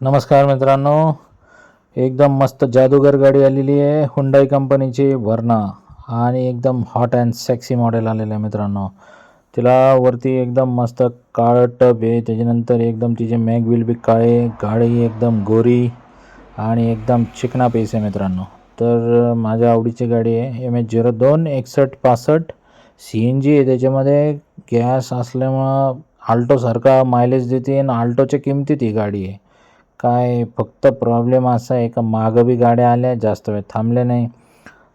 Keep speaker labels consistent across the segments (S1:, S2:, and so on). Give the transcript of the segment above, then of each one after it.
S1: नमस्कार मित्रांनो. एकदम मस्त जादूगर गाडी आलेली आहे. हुंडाई कंपनीची वर्ना आणि एकदम हॉट अँड सेक्सी मॉडेल आलेलं आहे मित्रांनो. तिला वरती एकदम मस्त काळं टब आहे. त्याच्यानंतर एकदम तिचे मॅगविल बी काळे गाडी एकदम गोरी आणि एकदम चिकना पेस आहे मित्रांनो. तर माझ्या आवडीची गाडी आहे. एम एच झिरो दोन एकसष्ट पासष्ट. सी एन जी आहे त्याच्यामध्ये. गॅस असल्यामुळं आल्टोसारखा मायलेज देते आणि आल्टोच्या किमतीत ही गाडी आहे. काय फक्त प्रॉब्लेम असा आहे का मागं बी गाड्या आल्या जास्त वेळ थांबल्या नाही.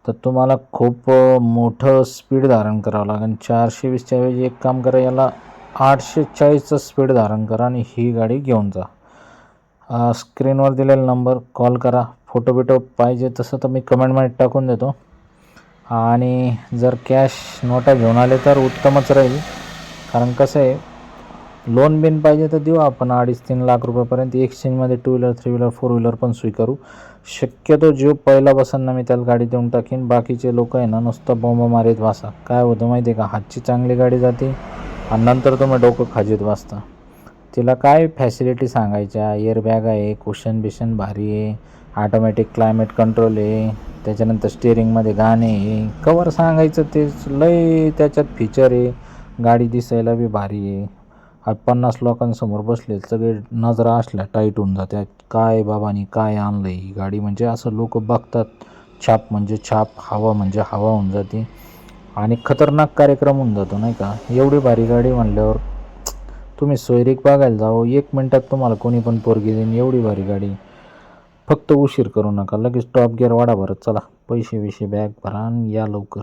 S1: तर तुम्हाला खूप मोठं स्पीड धारण करावं लागेल. चारशे वीसच्या ऐवजी एक काम करा याला आठशे चाळीसचं स्पीड धारण करा आणि ही गाडी घेऊन जा. स्क्रीनवर दिलेला नंबर कॉल करा. फोटो बिटो पाहिजे तसं तर मी कमेंटमध्ये टाकून देतो. आणि जर कॅश नोटा घेऊन आले तर उत्तमच राहील. कारण कसं आहे लोन बिन पाहिजे तर देऊ. आपण अडीच तीन लाख रुपयापर्यंत एक्सचेंजमध्ये two wheeler three wheeler four wheeler पण स्वीकारू शक्यतो जीव पहिला बसन ना मी त्याला गाडी देऊन टाकीन बाकीचे लोक आहे ना नुसतं बॉम्ब मारीत वासा काय होतं माहिती आहे का? हातची चांगली गाडी जाते आणि नंतर तुम्ही डोकं खाजीत वाचता तिला काय फॅसिलिटी सांगायच्या? एअरबॅग आहे कुशन बिशन भारी आहे ऑटोमॅटिक क्लायमेट कंट्रोल आहे त्याच्यानंतर स्टिअरिंगमध्ये गाणे आहे. कवर सांगायचं तेच. लय त्याच्यात फीचर आहे. गाडी दिसायला बी भारी आहे. आज पन्नास लोकांसमोर बसले सगळे नजरा असल्या टाईट होऊन जात्या काय बाबानी काय आणलं ही गाडी? म्हणजे असं लोक बघतात छाप म्हणजे छाप हवा म्हणजे हवा होऊन जाते. आणि खतरनाक कार्यक्रम होऊन जातो नाही का? एवढी भारी गाडी म्हणल्यावर तुम्ही सोयरीक बघायला जावं एक मिनटात तुम्हाला कोणी पण पोरगी देईन एवढी भारी गाडी. फक्त उशीर करू नका. लगेच टॉप गिअर वाढा भरत चला. पैसे विशे बॅग भरा आणि या लवकर.